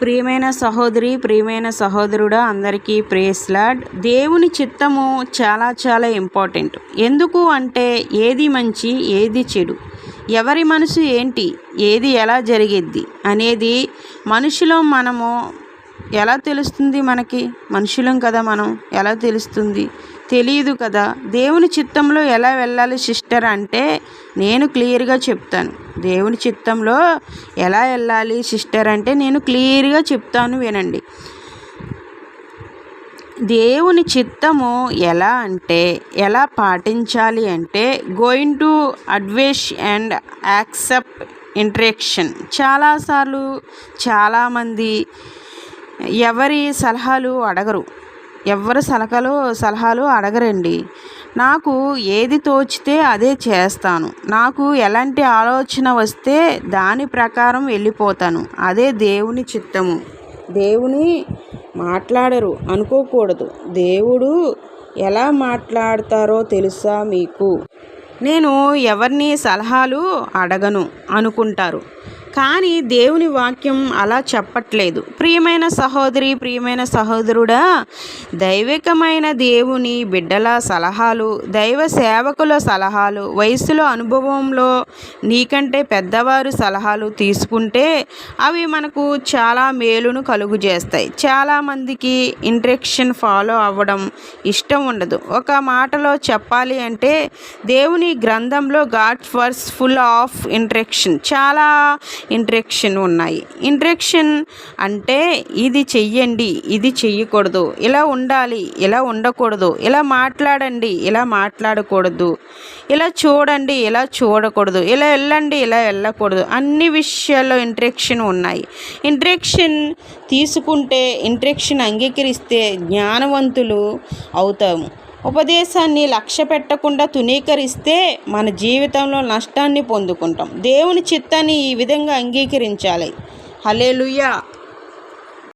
ప్రియమైన సహోదరి ప్రియమైన సహోదరుడా అందరికీ ప్రేస్లాడ్ దేవుని చిత్తము చాలా చాలా ఇంపార్టెంట్. ఎందుకు అంటే ఏది మంచి ఏది చెడు? ఎవరి మనసు ఏంటి? ఏది ఎలా జరిగిద్ది? అనేది మనుషులో మనము ఎలా తెలుస్తుంది మనకి? మనుషులం కదా మనం. ఎలా తెలుస్తుంది? తెలియదు కదా. దేవుని చిత్తంలో ఎలా వెళ్ళాలి సిస్టర్ అంటే నేను క్లియర్గా చెప్తాను. దేవుని చిత్తంలో ఎలా వెళ్ళాలి సిస్టర్ అంటే నేను క్లియర్గా చెప్తాను వినండి. దేవుని చిత్తము ఎలా అంటే ఎలా పాటించాలి అంటే గోయింగ్ టు అడ్వేష్ అండ్ యాక్సెప్ట్ ఇంట్రెక్షన్ చాలాసార్లు చాలామంది ఎవరి సలహాలు అడగరు. ఎవరి సలకలు సలహాలు అడగరండి. నాకు ఏది తోచితే అదే చేస్తాను. నాకు ఎలాంటి ఆలోచన వస్తే దాని ప్రకారం వెళ్ళిపోతాను. అదే దేవుని చిత్తము. దేవుని మాట్లాడరు అనుకోకూడదు. దేవుడు ఎలా మాట్లాడతారో తెలుసా మీకు? నేను ఎవరిని సలహాలు అడగను అనుకుంటారు. కానీ దేవుని వాక్యం అలా చెప్పట్లేదు. ప్రియమైన సహోదరి ప్రియమైన సహోదరుడా దైవికమైన దేవుని బిడ్డల సలహాలు దైవ సేవకుల సలహాలు వయసులో అనుభవంలో నీకంటే పెద్దవారు సలహాలు తీసుకుంటే అవి మనకు చాలా మేలును కలుగు చేస్తాయి చాలామందికి ఇంట్రెక్షన్ ఫాలో అవ్వడం ఇష్టం ఉండదు. ఒక మాటలో చెప్పాలి అంటే దేవుని గ్రంథంలో God verse full of instruction చాలా ఇంట్రెక్షన్ ఉన్నాయి. ఇంట్రెక్షన్ అంటే ఇది చెయ్యండి ఇది చెయ్యకూడదు ఇలా ఉండాలి ఇలా ఉండకూడదు ఇలా మాట్లాడండి ఇలా మాట్లాడకూడదు ఇలా చూడండి ఇలా చూడకూడదు ఇలా వెళ్ళండి ఇలా వెళ్ళకూడదు అన్ని విషయాల్లో ఇంట్రెక్షన్ ఉన్నాయి. ఇంట్రెక్షన్ తీసుకుంటే ఇంట్రెక్షన్ అంగీకరిస్తే జ్ఞానవంతులు అవుతాము. ఉపదేశాన్ని లక్ష్య పెట్టకుండా తునీకరిస్తే మన జీవితంలో నష్టాన్ని పొందుకుంటాం. దేవుని చిత్తాన్ని ఈ విధంగా అంగీకరించాలి. హలేలుయ్యా